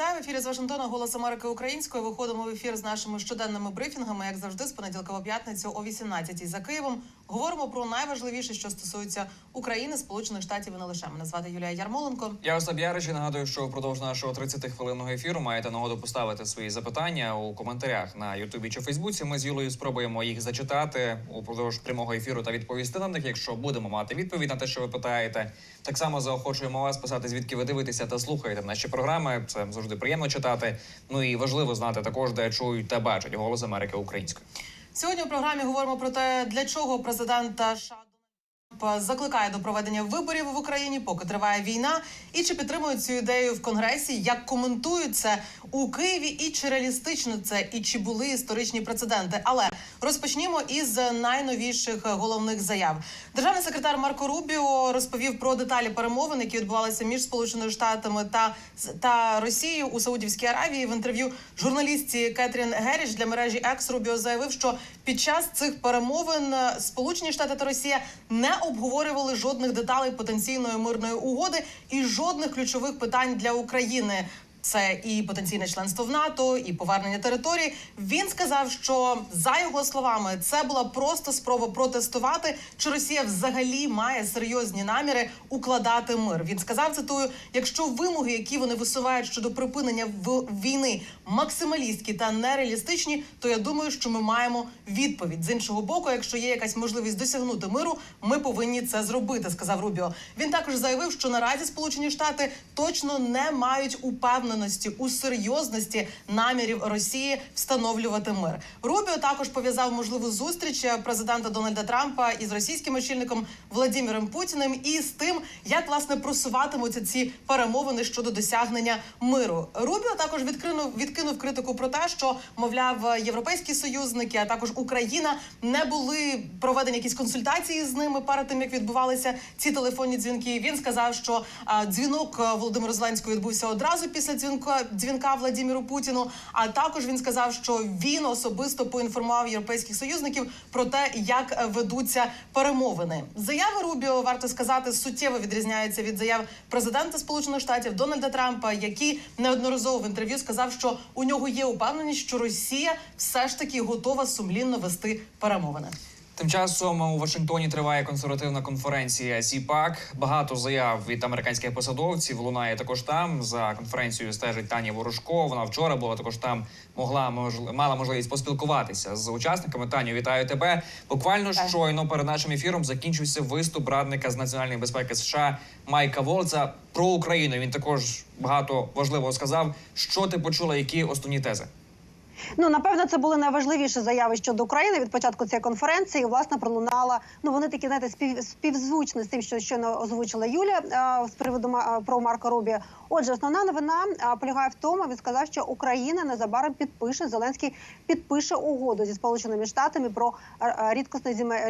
вітаю в ефірі з Вашингтона. Голос Америки українською. Виходимо в ефір з нашими щоденними брифінгами, як завжди, з понеділка по п'ятницю о 18-й за Києвом. Говоримо про найважливіше, що стосується України, Сполучених Штатів і не лише. Мене звати Юлія Ярмоленко. Я Остап Ярич і нагадую, що впродовж нашого 30-хвилинного ефіру маєте нагоду поставити свої запитання у коментарях на Ютубі чи Фейсбуці. Ми з Юлею спробуємо їх зачитати упродовж прямого ефіру та відповісти на них, якщо будемо мати відповідь на те, що ви питаєте. Так само заохочуємо вас писати, звідки ви дивитеся та слухаєте наші програми. Це завжди приємно читати. Ну і важливо знати також, де чують та бачать голос Америки українською. Сьогодні у програмі говоримо про те, для чого президента США закликає до проведення виборів в Україні, поки триває війна, і чи підтримують цю ідею в Конгресі, як коментують це у Києві, і чи реалістично це, і чи були історичні прецеденти. Але розпочнімо із найновіших головних заяв. Державний секретар Марко Рубіо розповів про деталі перемовин, які відбувалися між Сполученими Штатами та та Росією у Саудівській Аравії. В інтерв'ю журналістці Кетрін Геріш для мережі Екс Рубіо заявив, що під час цих перемовин Сполучені Штати та Росія не обговорювали жодних деталей потенційної мирної угоди і жодних ключових питань для України. Це і потенційне членство в НАТО, і повернення території. Він сказав, що за його словами це була просто спроба протестувати, чи Росія взагалі має серйозні наміри укладати мир. Він сказав цитую: якщо вимоги, які вони висувають щодо припинення війни, максималістські та нереалістичні, то я думаю, що ми маємо відповідь з іншого боку. Якщо є якась можливість досягнути миру, ми повинні це зробити. Сказав Рубіо. Він також заявив, що наразі Сполучені Штати точно не мають упевненості у серйозності намірів Росії встановлювати мир. Рубіо також пов'язав можливу зустріч президента Дональда Трампа із російським очільником Владимиром Путіним і з тим, як власне просуватимуться ці перемовини щодо досягнення миру. Рубіо також відкинув відкинув критику про те, що мовляв європейські союзники, а також Україна не були проведені якісь консультації з ними перед тим, як відбувалися ці телефонні дзвінки. Він сказав, що дзвінок Володимиру Зеленського відбувся одразу після дзвінка дзвінка Владимиру Путіну. А також він сказав, що він особисто поінформував європейських союзників про те, як ведуться перемовини. Заяви Рубіо варто сказати суттєво відрізняються від заяв президента Сполучених Штатів Дональда Трампа, який неодноразово в інтерв'ю сказав, що у нього є упевненість, що Росія все ж таки готова сумлінно вести перемовини. Тим часом у Вашингтоні триває консервативна конференція СІПАК. Багато заяв від американських посадовців лунає також там. За конференцією стежить Таня Ворожко. Вона вчора була також там. Могла можли, мала можливість поспілкуватися з учасниками. Таню, вітаю тебе. Буквально Так. щойно перед нашим ефіром закінчився виступ радника з національної безпеки США Майка Волца про Україну. Він також багато важливого сказав. Що ти почула? Які основні тези? Ну напевно, це були найважливіші заяви щодо України від початку цієї конференції. Власне, пролунала. Ну вони такі знаєте, спів, співзвучні з тим, що щойно озвучила Юля а, з приводу ма- про Марка Рубі. Отже, основна новина а, полягає в тому. Він сказав, що Україна незабаром підпише Зеленський підпише угоду зі сполученими штатами про а, а,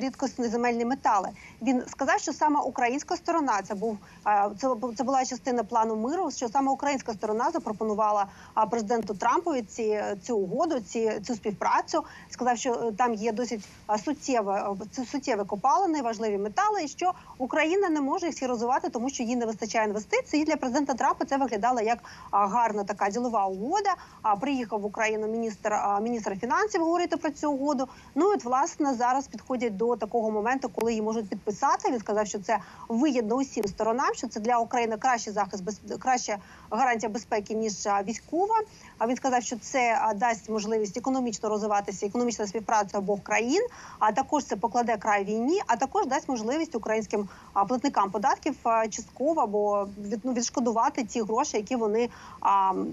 рідкісні земельні метали. Він сказав, що саме українська сторона це був а, це, це була частина плану миру. Що саме українська сторона запропонувала а, президенту Трампові ці цю угоду, ці цю співпрацю. Сказав, що е, там є досить а, суттєве е, це суттєві копалини, важливі метали, і що Україна не може їх розвивати, тому що їй не вистачає інвестицій. І для президента Трампа це виглядало як гарна така ділова угода. А приїхав в Україну міністр міністр фінансів говорити про цю угоду. Ну і от власне зараз підходять до такого моменту, коли її можуть підписати. Він сказав, що це вигідно усім сторонам, що це для України кращий захист без краща гарантія безпеки ніж військова. А він сказав, що це дасть можливість економічно розвиватися, економічна співпраця обох країн. А також це покладе край війні, а також дасть можливість українським платникам податків частково або ну, відшкодувати ті гроші, які вони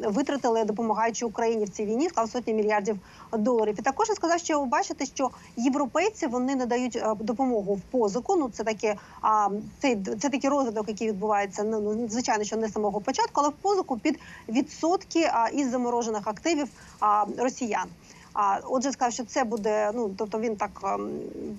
витратили, допомагаючи Україні в цій війні, склав сотні мільярдів доларів. І також я сказав, що ви бачите, що європейці вони надають допомогу в позику. Ну це таке, а, це, це такий розвиток, який відбувається ну, ну, звичайно, що не з самого початку, але в позику під відсотки а, із заморожених активів а, росіян. А отже, сказав, що це буде. Ну тобто він так ем,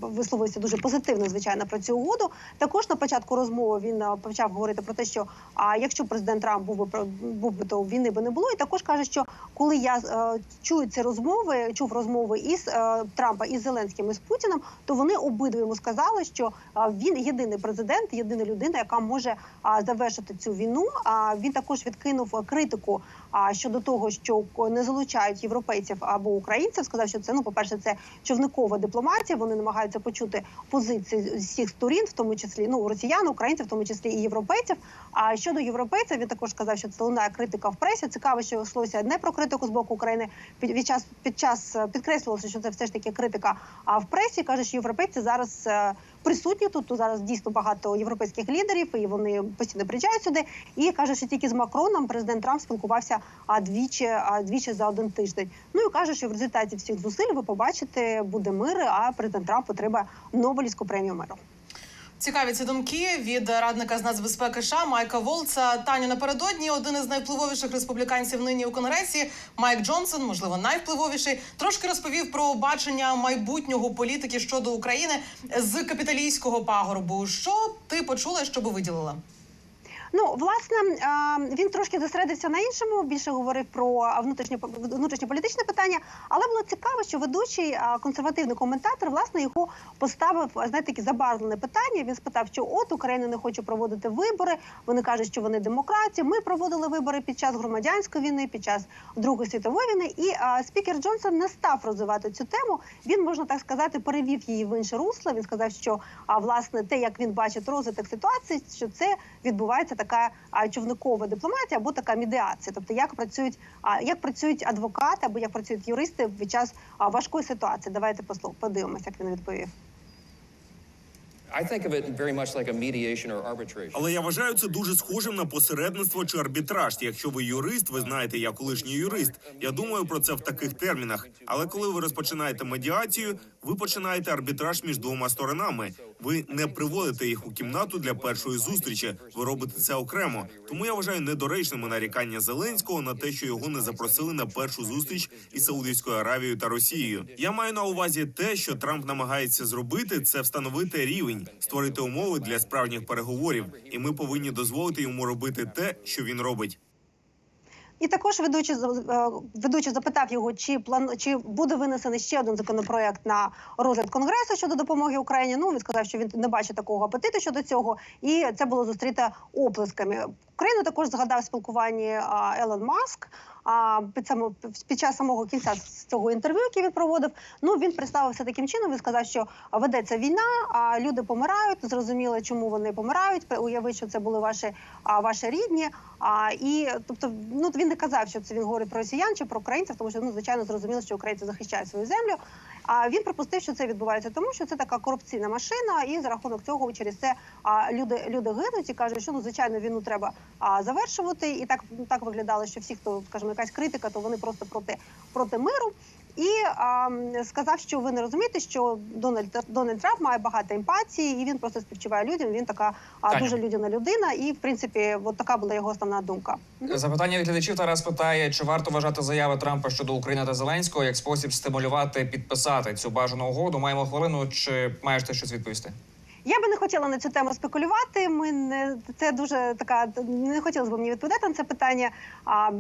висловився дуже позитивно, звичайно, про цю угоду. Також на початку розмови він е, почав говорити про те, що а якщо президент Трамп був би був би, то війни би не було. І також каже, що коли я е, чую ці розмови, чув розмови із е, Трампа із Зеленським і з Путіним, то вони обидва йому сказали, що він єдиний президент, єдина людина, яка може завершити цю війну. А він також відкинув критику а, щодо того, що не залучають європейців або українців. Сказав, що це ну, по перше, це човникова дипломатія. Вони намагаються почути позиції з всіх сторін, в тому числі ну росіян, українців, в тому числі і європейців. А щодо європейців, він також сказав, що це лунає критика в пресі. Цікаво, що йшлося не про критику з боку України. Під, від час під час е, підкреслювалося, що це все ж таки критика. А в пресі каже, що європейці зараз. Присутні тут зараз дійсно багато європейських лідерів, і вони постійно приїжджають сюди. І каже, що тільки з Макроном президент Трамп спілкувався а двічі, а двічі за один тиждень. Ну і каже, що в результаті всіх зусиль ви побачите, буде мир, а президент Трампу треба Нобелівську премію миру. Цікаві ці думки від радника з нацбезпеки США Майка Волца. Таню напередодні один із найвпливовіших республіканців нині у конгресі Майк Джонсон, можливо, найвпливовіший, трошки розповів про бачення майбутнього політики щодо України з капіталійського пагорбу. Що ти почула, що би виділила? Ну, власне, він трошки зосередився на іншому, більше говорив про внутрішньо внутрішньополітичне питання. Але було цікаво, що ведучий консервативний коментатор власне його поставив знаєте, таке забарвлене питання. Він спитав, що от Україна не хоче проводити вибори. Вони кажуть, що вони демократії. Ми проводили вибори під час громадянської війни, під час Другої світової війни. І спікер Джонсон не став розвивати цю тему. Він можна так сказати, перевів її в інше русло. Він сказав, що власне те, як він бачить розвиток ситуації, що це відбувається така човникова дипломатія або така медіація. Тобто, як працюють а, як працюють адвокати або як працюють юристи під час важкої ситуації. Давайте подивимося, як він відповів. Але я вважаю це дуже схожим на посередництво чи арбітраж. Якщо ви юрист, ви знаєте, я колишній юрист. Я думаю про це в таких термінах. Але коли ви розпочинаєте медіацію, ви починаєте арбітраж між двома сторонами. Ви не приводите їх у кімнату для першої зустрічі. Ви робите це окремо. Тому я вважаю недоречними нарікання Зеленського на те, що його не запросили на першу зустріч із Саудівською Аравією та Росією. Я маю на увазі те, що Трамп намагається зробити, це встановити рівень, створити умови для справжніх переговорів, і ми повинні дозволити йому робити те, що він робить. І також ведучий е, ведучий запитав його, чи план чи буде винесений ще один законопроект на розгляд конгресу щодо допомоги Україні. Ну він сказав, що він не бачить такого апетиту щодо цього, і це було зустріте оплесками. Україну також згадав спілкування Елон Маск. А під само під час самого кінця цього інтерв'ю, яке він проводив, ну він представився таким чином. Він сказав, що ведеться війна, а люди помирають. Зрозуміло, чому вони помирають. Уяви, що це були ваші, а, ваші рідні. А і тобто, ну він не казав, що це він говорить про росіян чи про українців, тому що ну звичайно зрозуміло, що українці захищають свою землю. А він припустив, що це відбувається тому, що це така корупційна машина, і за рахунок цього через це люди люди гинуть і кажуть, що ну звичайно війну треба завершувати. І так так виглядало, що всі, хто скажімо, якась критика, то вони просто проти проти миру. І а, сказав, що ви не розумієте, що Дональд Дональд Трамп має багато емпатії, і він просто співчуває людям. Він така а, дуже людяна людина, і в принципі, от така була його основна думка. Запитання від глядачів Тарас питає: чи варто вважати заяви Трампа щодо України та Зеленського як спосіб стимулювати підписати цю бажану угоду? Маємо хвилину. Чи маєш ти щось відповісти? Я би не хотіла на цю тему спекулювати. Ми не це дуже така не хотілося б мені відповідати на це питання. А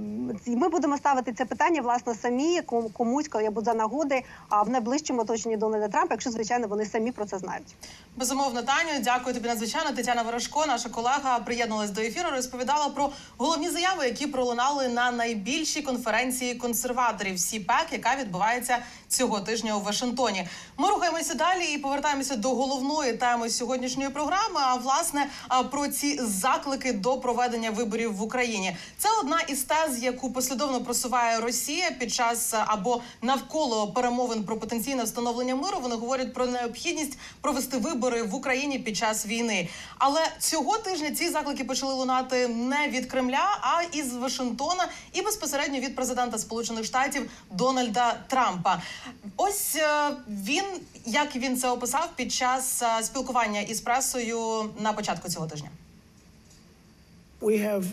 ми будемо ставити це питання власне самі ком- комусь, коли я буду за нагоди, а в найближчому оточенні Дональда Трампа, якщо звичайно вони самі про це знають. Безумовно, Таню, дякую тобі надзвичайно. Тетяна Ворожко, наша колега, приєдналась до ефіру. Розповідала про головні заяви, які пролунали на найбільшій конференції консерваторів СІПЕК, яка відбувається цього тижня у Вашингтоні. Ми рухаємося далі і повертаємося до головної теми сьогоднішньої програми. А власне про ці заклики до проведення виборів в Україні. Це одна із тез, яку послідовно просуває Росія під час або навколо перемовин про потенційне встановлення миру. Вони говорять про необхідність провести вибори в Україні під час війни. Але цього тижня ці заклики почали лунати не від Кремля, а із Вашингтона і безпосередньо від президента Сполучених Штатів Дональда Трампа. Ось е, він як він це описав під час е, спілкування із пресою на початку цього тижня. we have.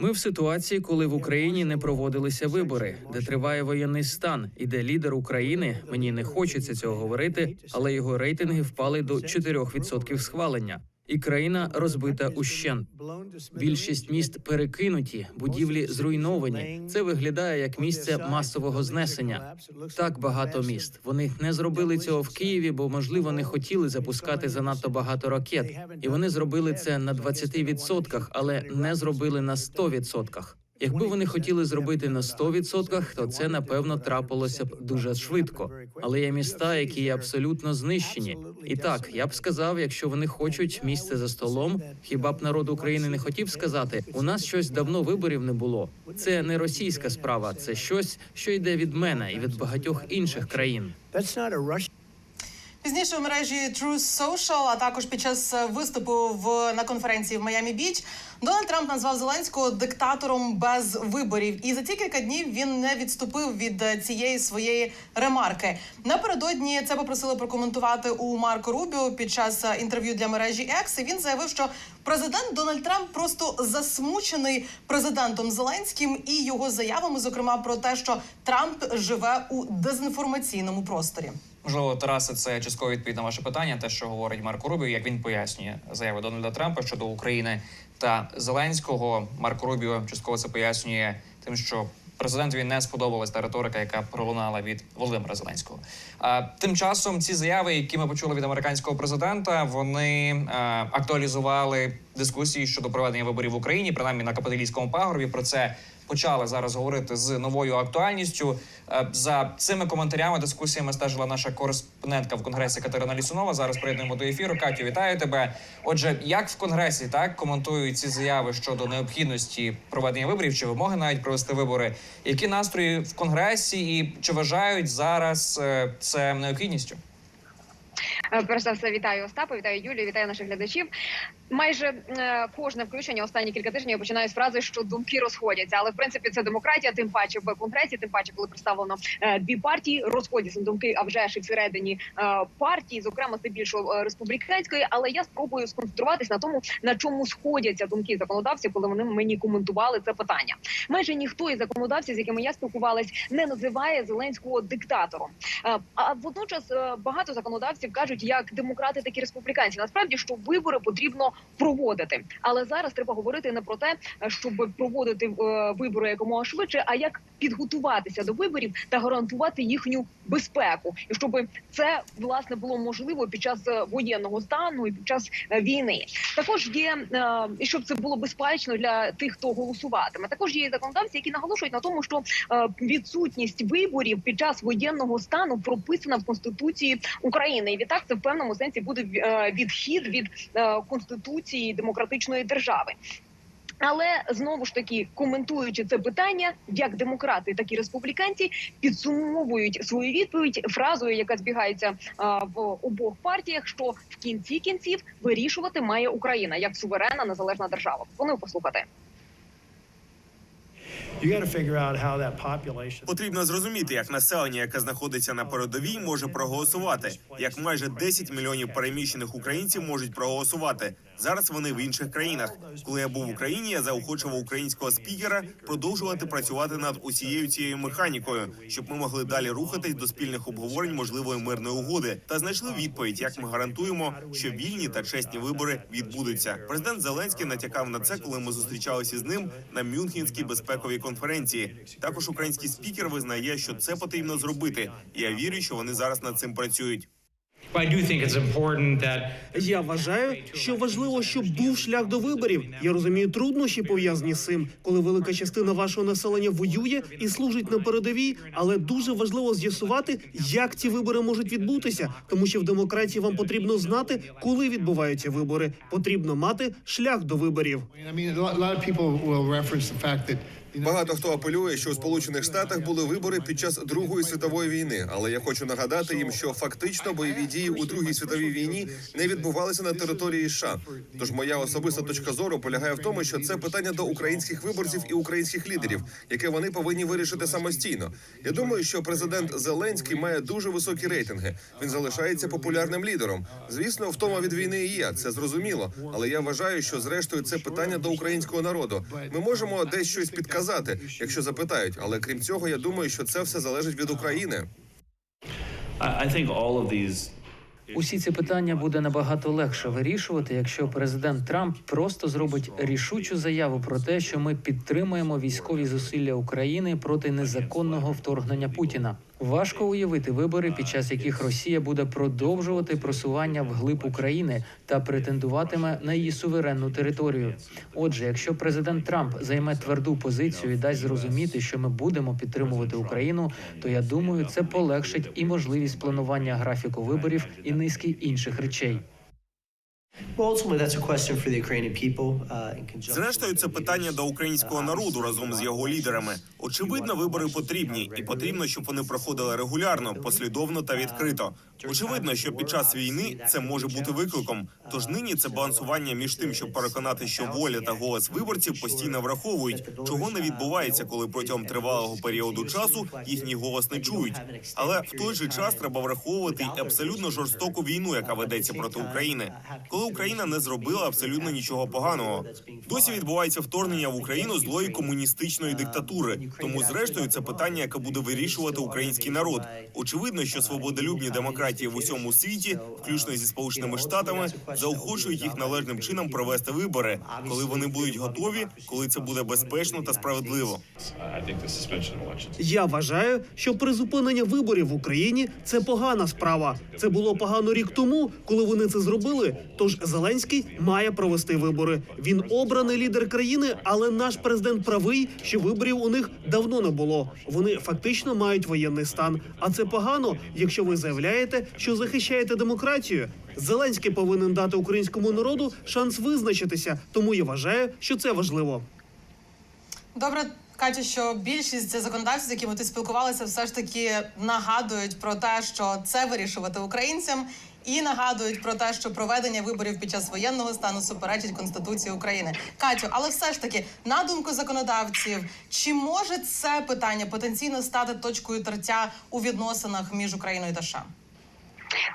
Ми в ситуації, коли в Україні не проводилися вибори, де триває воєнний стан, і де лідер України мені не хочеться цього говорити, але його рейтинги впали до 4% схвалення, і країна розбита ущент. Більшість міст перекинуті, будівлі зруйновані. Це виглядає як місце масового знесення. Так багато міст. Вони не зробили цього в Києві, бо можливо не хотіли запускати занадто багато ракет. І вони зробили це на 20%, але не зробили на 100%. Якби вони хотіли зробити на 100%, то це напевно трапилося б дуже швидко. Але є міста, які є абсолютно знищені. І так, я б сказав, якщо вони хочуть місце за столом, хіба б народ України не хотів сказати, у нас щось давно виборів не було. Це не російська справа, це щось, що йде від мене і від багатьох інших країн. Пізніше в мережі Truth Social, а також під час е, виступу в на конференції в Майамі Біч, Дональд Трамп назвав Зеленського диктатором без виборів. І за ці кілька днів він не відступив від е, цієї своєї ремарки. Напередодні це попросили прокоментувати у Марко Рубіо під час е, інтерв'ю для мережі Екс. Він заявив, що президент Дональд Трамп просто засмучений президентом Зеленським і його заявами, зокрема про те, що Трамп живе у дезінформаційному просторі. Можливо, Тарасе, це частково відповідь на ваше питання, те, що говорить Марко Рубіо, як він пояснює заяви Дональда Трампа щодо України та Зеленського. Марко Рубіо частково це пояснює тим, що президентові не сподобалась та риторика, яка пролунала від Володимира Зеленського. А тим часом ці заяви, які ми почули від американського президента, вони е, актуалізували дискусії щодо проведення виборів в Україні, принаймні на капіталійському пагорбі. Про це почали зараз говорити з новою актуальністю. Е, За цими коментарями, дискусіями стежила наша кореспондентка в конгресі Катерина Лісунова. Зараз приєднуємо до ефіру. Катю, вітаю тебе. Отже, як в конгресі так коментують ці заяви щодо необхідності проведення виборів чи вимоги навіть провести вибори? Які настрої в конгресі і чи вважають зараз е, це необхідністю? Е, Перш за все, вітаю Остапа, вітаю Юлію, вітаю наших глядачів. Майже е, кожне включення останні кілька тижнів я починаю з фрази, що думки розходяться. Але в принципі це демократія, тим паче в конгресі, тим паче, коли представлено е, дві партії, розходяться думки, а вже ж і всередині партії, зокрема здебільшого республіканської. Але я спробую сконцентруватись на тому, на чому сходяться думки законодавців, коли вони мені коментували це питання. Майже ніхто із законодавців, з якими я спілкувалась, не називає Зеленського диктатором. А водночас багато законодавців кажуть, як демократи, так і республіканці. Насправді, що вибори потрібно проводити, але зараз треба говорити не про те, щоб проводити е, вибори якомога швидше, а як підготуватися до виборів та гарантувати їхню безпеку, і щоб це власне було можливо під час е, воєнного стану і під час е, війни. Також є і щоб це було безпечно для тих, хто голосуватиме. Також є законодавці, які наголошують на тому, що відсутність виборів під час воєнного стану прописана в конституції України. І відтак це в певному сенсі буде е, відхід від е, конституції демократичної держави. Але знову ж таки коментуючи це питання, як демократи, так і республіканці підсумовують свою відповідь фразою, яка збігається а, в обох партіях, що в кінці кінців вирішувати має Україна як суверенна незалежна держава. Вони послухати. Потрібно зрозуміти, як населення, яке знаходиться на передовій, може проголосувати. Як майже 10 мільйонів переміщених українців можуть проголосувати. Зараз вони в інших країнах. Коли я був в Україні, я заохочував українського спікера продовжувати працювати над усією цією механікою, щоб ми могли далі рухатись до спільних обговорень можливої мирної угоди та знайшли відповідь, як ми гарантуємо, що вільні та чесні вибори відбудуться. Президент Зеленський натякав на це, коли ми зустрічалися з ним на Мюнхенській безпековій конференції. Також український спікер визнає, що це потрібно зробити. І я вірю, що вони зараз над цим працюють. Я вважаю, що важливо, щоб був шлях до виборів. Я розумію труднощі пов'язані з цим, коли велика частина вашого населення воює і служить на передовій. Але дуже важливо з'ясувати, як ці вибори можуть відбутися, тому що в демократії вам потрібно знати, коли відбуваються вибори. Потрібно мати шлях до виборів. Багато хто апелює, що у Сполучених Штатах були вибори під час Другої світової війни. Але я хочу нагадати їм, що фактично бойові дії у Другій світовій війні не відбувалися на території США. Тож моя особиста точка зору полягає в тому, що це питання до українських виборців і українських лідерів, яке вони повинні вирішити самостійно. Я думаю, що президент Зеленський має дуже високі рейтинги. Він залишається популярним лідером. Звісно, втома від війни і є, це зрозуміло. Але я вважаю, що зрештою це питання до українського народу. Ми можемо десь щось підказати, якщо запитають. Але крім цього, я думаю, що це все залежить від України. Усі ці питання буде набагато легше вирішувати, якщо президент Трамп просто зробить рішучу заяву про те, що ми підтримуємо військові зусилля України проти незаконного вторгнення Путіна. Важко уявити вибори, під час яких Росія буде продовжувати просування вглиб України та претендуватиме на її суверенну територію. Отже, якщо президент Трамп займе тверду позицію і дасть зрозуміти, що ми будемо підтримувати Україну, то я думаю, це полегшить і можливість планування графіку виборів і низки інших речей. Зрештою, це питання до українського народу разом з його лідерами. Очевидно, вибори потрібні, і потрібно, щоб вони проходили регулярно, послідовно та відкрито. Очевидно, що під час війни це може бути викликом. Тож нині це балансування між тим, щоб переконати, що воля та голос виборців постійно враховують, чого не відбувається, коли протягом тривалого періоду часу їхній голос не чують. Але в той же час треба враховувати абсолютно жорстоку війну, яка ведеться проти України, коли Україна не зробила абсолютно нічого поганого. Досі відбувається вторгнення в Україну злої комуністичної диктатури. Тому, зрештою, це питання, яке буде вирішувати український народ. Очевидно, що свободолюбні демократії в усьому світі, включно зі сполученими штатами, заохочують їх належним чином провести вибори, коли вони будуть готові, коли це буде безпечно та справедливо. Я вважаю, що призупинення виборів в Україні це погана справа. Це було погано рік тому, коли вони це зробили. Тож Зеленський має провести вибори. Він обраний лідер країни, але наш президент правий, що виборів у них давно не було. Вони фактично мають воєнний стан. А це погано, якщо ви заявляєте, що захищаєте демократію. Зеленський повинен дати українському народу шанс визначитися. Тому я вважаю, що це важливо. Добре, Катю, що більшість законодавців, з якими ти спілкувалася, все ж таки нагадують про те, що це вирішувати українцям, і нагадують про те, що проведення виборів під час воєнного стану суперечить Конституції України. Катю, але все ж таки, на думку законодавців, чи може це питання потенційно стати точкою тертя у відносинах між Україною та США?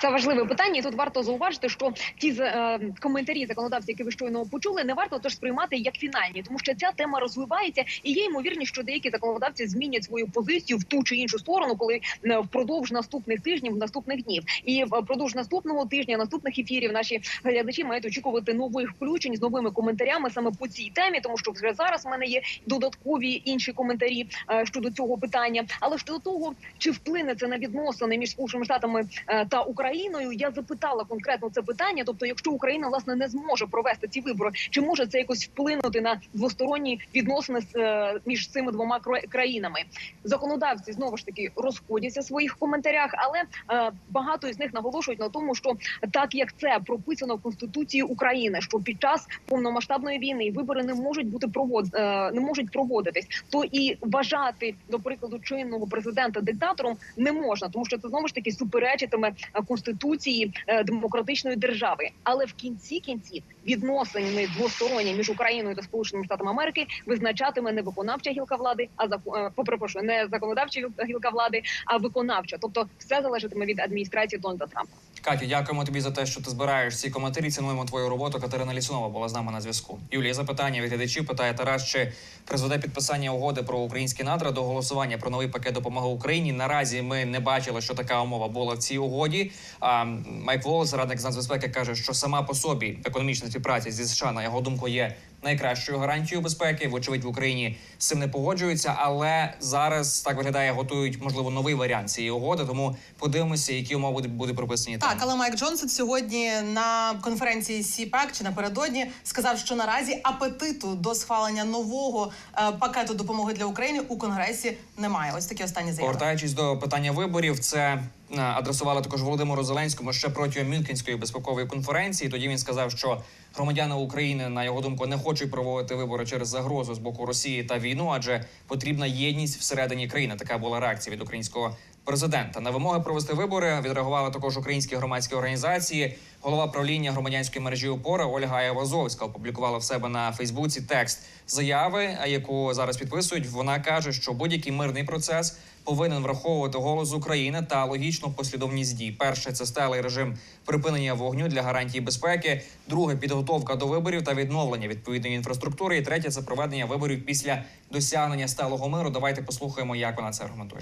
Це важливе питання. і Тут варто зауважити, що ті е, коментарі законодавців, які ви щойно почули, не варто тож сприймати як фінальні, тому що ця тема розвивається, і є ймовірність, що деякі законодавці змінять свою позицію в ту чи іншу сторону, коли е, впродовж наступних тижнів, наступних днів, і впродовж наступного тижня, наступних ефірів, наші глядачі мають очікувати нових включень з новими коментарями саме по цій темі, тому що вже зараз в мене є додаткові інші коментарі е, щодо цього питання. Але щодо того, чи вплине це на відносини між сполученими штатами е, та Україною, я запитала конкретно це питання. Тобто, якщо Україна власне не зможе провести ці вибори, чи може це якось вплинути на двосторонні відносини з, е, між цими двома кра- країнами? Законодавці знову ж таки розходяться в своїх коментарях, але е, багато із них наголошують на тому, що так як це прописано в Конституції України, що під час повномасштабної війни вибори не можуть бути провод е, не можуть проводитись, то і вважати до прикладу чинного президента диктатором не можна, тому що це знову ж таки суперечитиме конституції е, демократичної держави. Але в кінці кінців відносини двосторонні між Україною та Сполученими Штатами Америки визначатиме не виконавча гілка влади, а зако- е, не законодавча гілка влади, а виконавча. Тобто все залежатиме від адміністрації Дональда Трампа. Катю, дякуємо тобі за те, що ти збираєш ці коментарі. Цінуємо твою роботу. Катерина Лісунова була з нами на зв'язку. Юлія, запитання від глядачів питає Тарас, чи призведе підписання угоди про українські надра до голосування про новий пакет допомоги Україні. Наразі ми не бачили, що така умова була в цій угоді. А Майк Волос, радник з нацбезпеки, каже, що сама по собі економічна співпраця зі США, на його думку, є найкращою гарантією безпеки. Вочевидь, в Україні з цим не погоджуються, але зараз так виглядає, готують можливо новий варіант цієї угоди. Тому подивимося, які умови будуть- прописані там. Так, але Майк Джонсон сьогодні на конференції СІПЕК чи напередодні сказав, що наразі апетиту до схвалення нового е, пакету допомоги для України у Конгресі немає. Ось такі останні заяви. Повертаючись до питання виборів, це е, адресували також Володимиру Зеленському ще протягом Мюнхенської безпекової конференції. Тоді він сказав, що громадяни України, на його думку, не хочуть проводити вибори через загрозу з боку Росії та війну, адже потрібна єдність всередині країни. Така була реакція від українського президента. На вимоги провести вибори відреагували також українські громадські організації. Голова правління громадянської мережі опора Ольга Айвазовська опублікувала в себе на Фейсбуці текст заяви, яку зараз підписують. Вона каже, що будь-який мирний процес повинен враховувати голос України та логічну послідовність дій. Перше це сталий режим припинення вогню для гарантії безпеки. Друге підготовка до виборів та відновлення відповідної інфраструктури. І третє це проведення виборів після досягнення сталого миру. Давайте послухаємо, як вона це аргументує.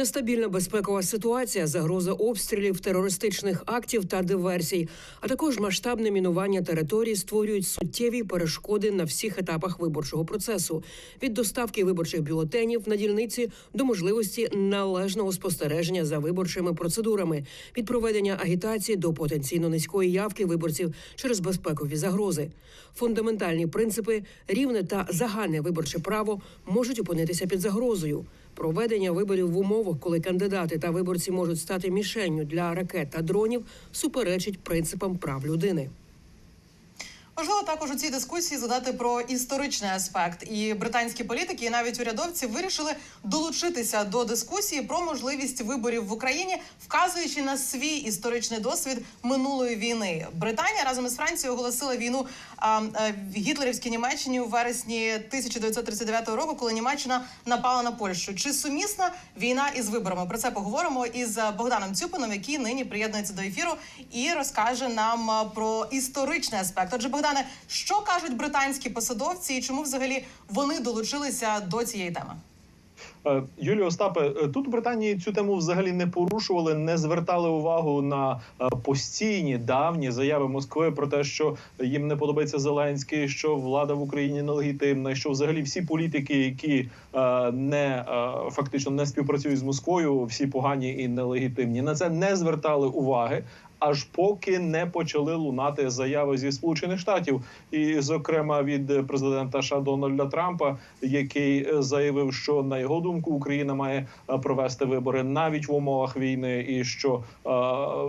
Нестабільна безпекова ситуація, загроза обстрілів, терористичних актів та диверсій, а також масштабне мінування територій створюють суттєві перешкоди на всіх етапах виборчого процесу від доставки виборчих бюлетенів на дільниці до можливості належного спостереження за виборчими процедурами, від проведення агітації до потенційно низької явки виборців через безпекові загрози. Фундаментальні принципи, рівне та загальне виборче право можуть опинитися під загрозою. Проведення виборів в умовах, коли кандидати та виборці можуть стати мішенню для ракет та дронів, суперечить принципам прав людини. Важливо також у цій дискусії згадати про історичний аспект. І британські політики, і навіть урядовці вирішили долучитися до дискусії про можливість виборів в Україні, вказуючи на свій історичний досвід минулої війни. Британія разом із Францією оголосила війну а, е, в гітлерівській Німеччині у вересні 1939 року, коли Німеччина напала на Польщу. Чи сумісна війна із виборами? Про це поговоримо із Богданом Цюпином, який нині приєднується до ефіру і розкаже нам про історичний аспект. Отже, Богдане, що кажуть британські посадовці, і чому взагалі вони долучилися до цієї теми? Е, Юлію Остапе, е, тут у Британії цю тему взагалі не порушували, не звертали увагу на е, постійні давні заяви Москви про те, що їм не подобається Зеленський, що влада в Україні нелегітимна, що взагалі всі політики, які не фактично не співпрацюють з Москвою, всі погані і нелегітимні. На це не звертали уваги. Аж поки не почали лунати заяви зі сполучених штатів, і зокрема від президента США Дональда Трампа, який заявив, що на його думку Україна має е, провести вибори навіть в умовах війни, і що е,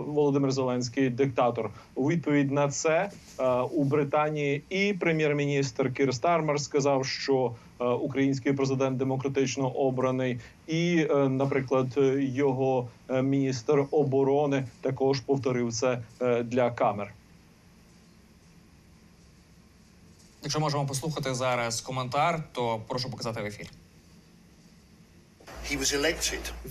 Володимир Зеленський диктатор. У відповідь на це е, у Британії і прем'єр-міністр Кір Стармер сказав, що український президент демократично обраний, і, е, наприклад, е, його е, міністр оборони також повторив це е, для камер. Якщо можемо послухати зараз коментар, то прошу показати в ефірі.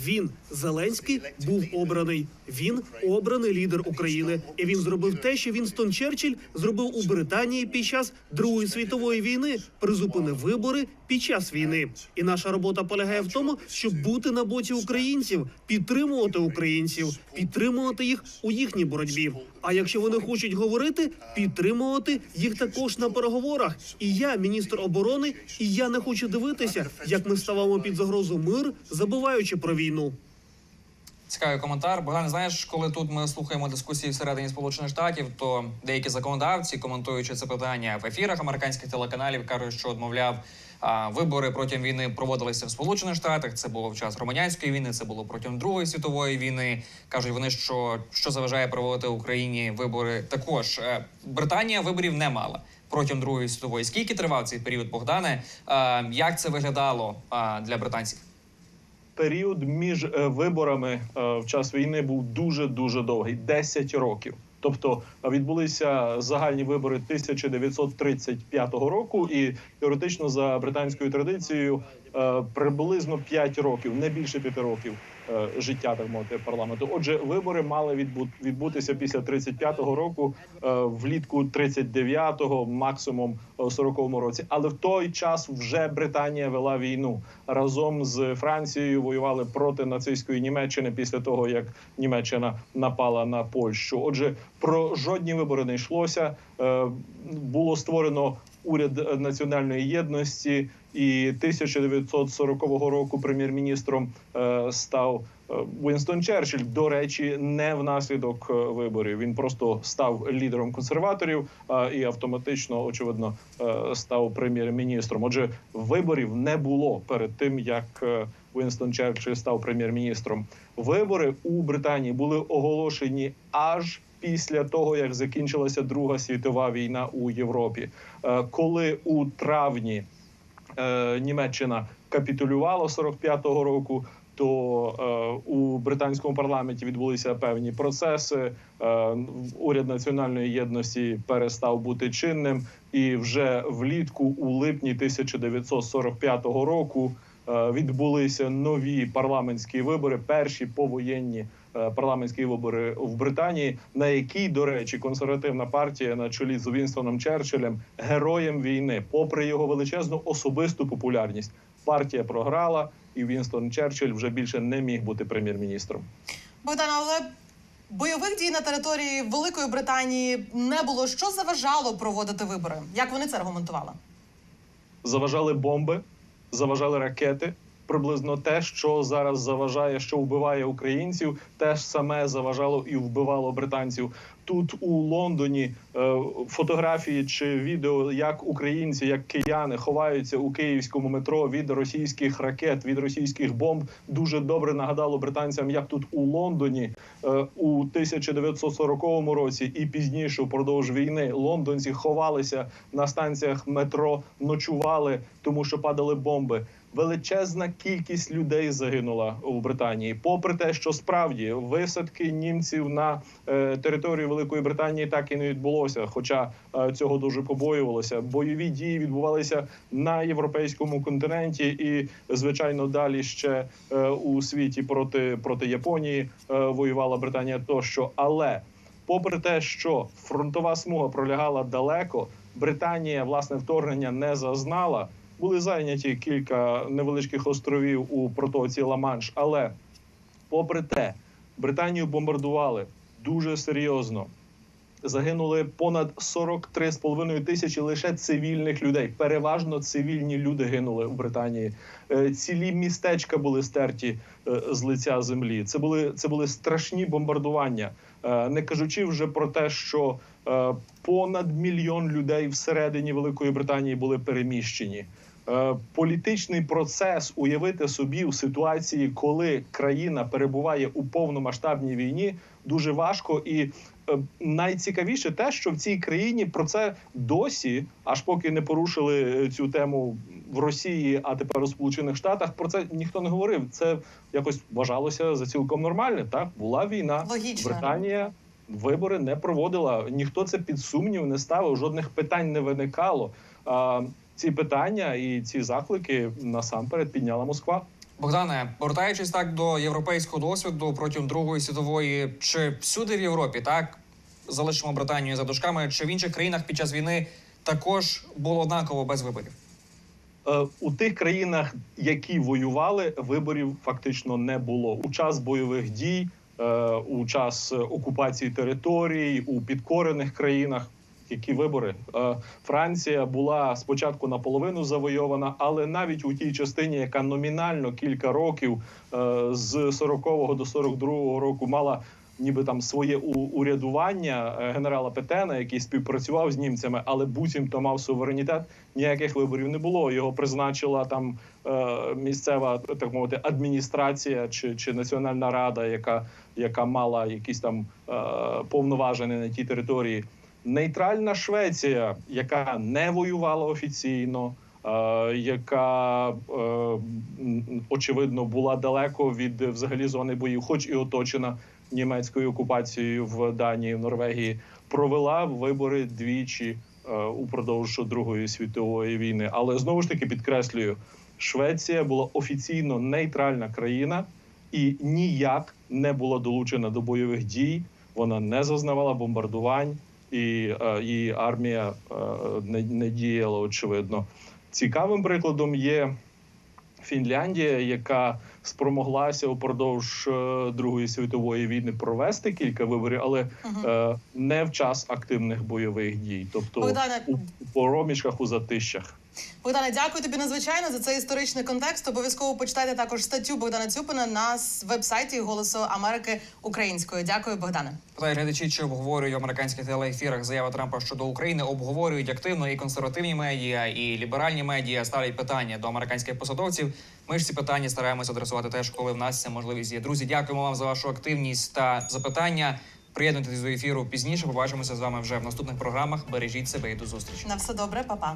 Він Зеленський був обраний. Він обраний лідер України, і він зробив те, що Вінстон Черчилль зробив у Британії під час Другої світової війни. Призупинив вибори під час війни. І наша робота полягає в тому, щоб бути на боці українців, підтримувати українців, підтримувати їх у їхній боротьбі. А якщо вони хочуть говорити, підтримувати їх також на переговорах. І я, міністр оборони, і я не хочу дивитися, як ми ставимо під загрозу мир, забуваючи про війну. Цікавий коментар. Богдан, знаєш, коли тут ми слухаємо дискусії всередині Сполучених Штатів, то деякі законодавці, коментуючи це питання в ефірах американських телеканалів, кажуть, що мовляв, вибори протягом війни проводилися в Сполучених Штатах. Це було в час громадянської війни, це було протягом Другої світової війни. кажуть вони, що що заважає проводити в Україні вибори. Також Е, Британія виборів не мала. Протягом Другої світової скільки тривав цей період, Богдане? Е, Як це виглядало е, для британців? Період між е, виборами е, в час війни був дуже дуже довгий 10 років. Тобто відбулися загальні вибори 1935 року, і теоретично за британською традицією приблизно 5 років, не більше 5 років е, життя так мовити парламенту. Отже, вибори мали відбу- відбутися після 35-го року, е, влітку 39-го, максимум е, 40-му році. Але в той час вже Британія вела війну разом з Францією. Воювали проти нацистської Німеччини після того, як Німеччина напала на Польщу. Отже, про жодні вибори не йшлося. Е, Було створено уряд національної єдності, і 1940 року прем'єр-міністром е, став Е, Вінстон Черчилль, до речі, не внаслідок е, виборів. Він просто став лідером консерваторів е, і автоматично, очевидно, е, став прем'єр-міністром. Отже, виборів не було перед тим, як е, Вінстон Черчилль став прем'єр-міністром. Вибори у Британії були оголошені аж після того, як закінчилася Друга світова війна у Європі, Е, коли у травні е, Німеччина капітулювала 45-го року. То е, у британському парламенті відбулися певні процеси. Е, уряд національної єдності перестав бути чинним, і вже влітку, у липні 1945 року, е, відбулися нові парламентські вибори, перші повоєнні парламентські вибори в Британії, на якій, до речі, консервативна партія на чолі з Вінстоном Черчиллем, героєм війни, попри його величезну особисту популярність, партія програла, і Вінстон Черчилль вже більше не міг бути прем'єр-міністром. Богдан, але бойових дій на території Великої Британії не було. Що заважало проводити вибори? Як вони це аргументували? заважали бомби, заважали ракети. Приблизно те, що зараз заважає, що вбиває українців, теж саме заважало і вбивало британців. Тут у Лондоні е, фотографії чи відео, як українці, як кияни ховаються у київському метро від російських ракет, від російських бомб, дуже добре нагадало британцям, як тут у Лондоні е, у 1940 році і пізніше, впродовж війни, лондонці ховалися на станціях метро, ночували, тому що падали бомби. Величезна кількість людей загинула у Британії, попри те, що справді висадки німців на е, територію Великої Британії так і не відбулося. Хоча е, цього дуже побоювалося. Бойові дії відбувалися на європейському континенті, і звичайно, далі ще е, у світі проти проти Японії воювала Британія тощо. Але попри те, що фронтова смуга пролягала далеко, Британія власне вторгнення не зазнала. Були зайняті кілька невеличких островів у протоці Ла-Манш, але попри те, Британію бомбардували дуже серйозно. Загинули понад 43,5 тисячі лише цивільних людей. Переважно цивільні люди гинули в Британії. Е, Цілі містечка були стерті е, з лиця землі. Це були це були страшні бомбардування. Е, Не кажучи вже про те, що понад мільйон людей всередині Великої Британії були переміщені. Е, Політичний процес уявити собі у ситуації, коли країна перебуває у повномасштабній війні, дуже важко. І е, найцікавіше те, що в цій країні про це досі, аж поки не порушили е, цю тему в Росії, а тепер у Сполучених Штатах, про це ніхто не говорив. Це якось вважалося за цілком нормальне. Так була війна, Логічно. Британія вибори не проводила. Ніхто це під сумнів не ставив, жодних питань не виникало. Ці питання і ці заклики насамперед підняла Москва. Богдане, повертаючись так до європейського досвіду протягом Другої світової, чи всюди в Європі так залишимо Британію за дужками, чи в інших країнах під час війни також було однаково без виборів? Е, У тих країнах, які воювали, виборів фактично не було. У час бойових дій, е, у час е, окупації територій, у підкорених країнах. Які вибори Е, Франція була спочатку наполовину завойована, але навіть у тій частині, яка номінально кілька років е, з 40-го до 42-го року мала ніби там своє урядування е, генерала Петена, який співпрацював з німцями, але буцімто мав суверенітет. Ніяких виборів не було. Його призначила там місцева так мовити адміністрація чи, чи національна рада, яка, яка мала якісь там повноваження на тій території. Нейтральна Швеція, яка не воювала офіційно, е, яка е, очевидно була далеко від взагалі зони боїв, хоч і оточена німецькою окупацією в Данії, в Норвегії, провела вибори двічі е, упродовж Другої світової війни. Але знову ж таки підкреслюю, Швеція була офіційно нейтральна країна і ніяк не була долучена до бойових дій. Вона не зазнавала бомбардувань, і е, її армія е, не, не діяла очевидно. Цікавим прикладом є Фінляндія, яка спромоглася упродовж е, Другої світової війни провести кілька виборів, але угу. не в час активних бойових дій, тобто Богдане, у поромішках, у затищах. Богдане, дякую тобі надзвичайно за цей історичний контекст. Обов'язково почитайте також статтю Богдана Цюпина на вебсайті Голосу Америки українською. Дякую, Богдане. Питають глядачі, чи обговорюють в американських телеефірах заяви Трампа щодо України. Обговорюють активно і консервативні медіа, і ліберальні медіа ставлять питання до американських посадовців. Ми ж ці питання стараємося адресувати теж, коли в нас ця можливість є. Друзі, дякуємо вам за вашу активність та запитання. Приєднуйтесь до ефіру пізніше. Побачимося з вами вже в наступних програмах. Бережіть себе і до зустрічі. На все добре, па-па.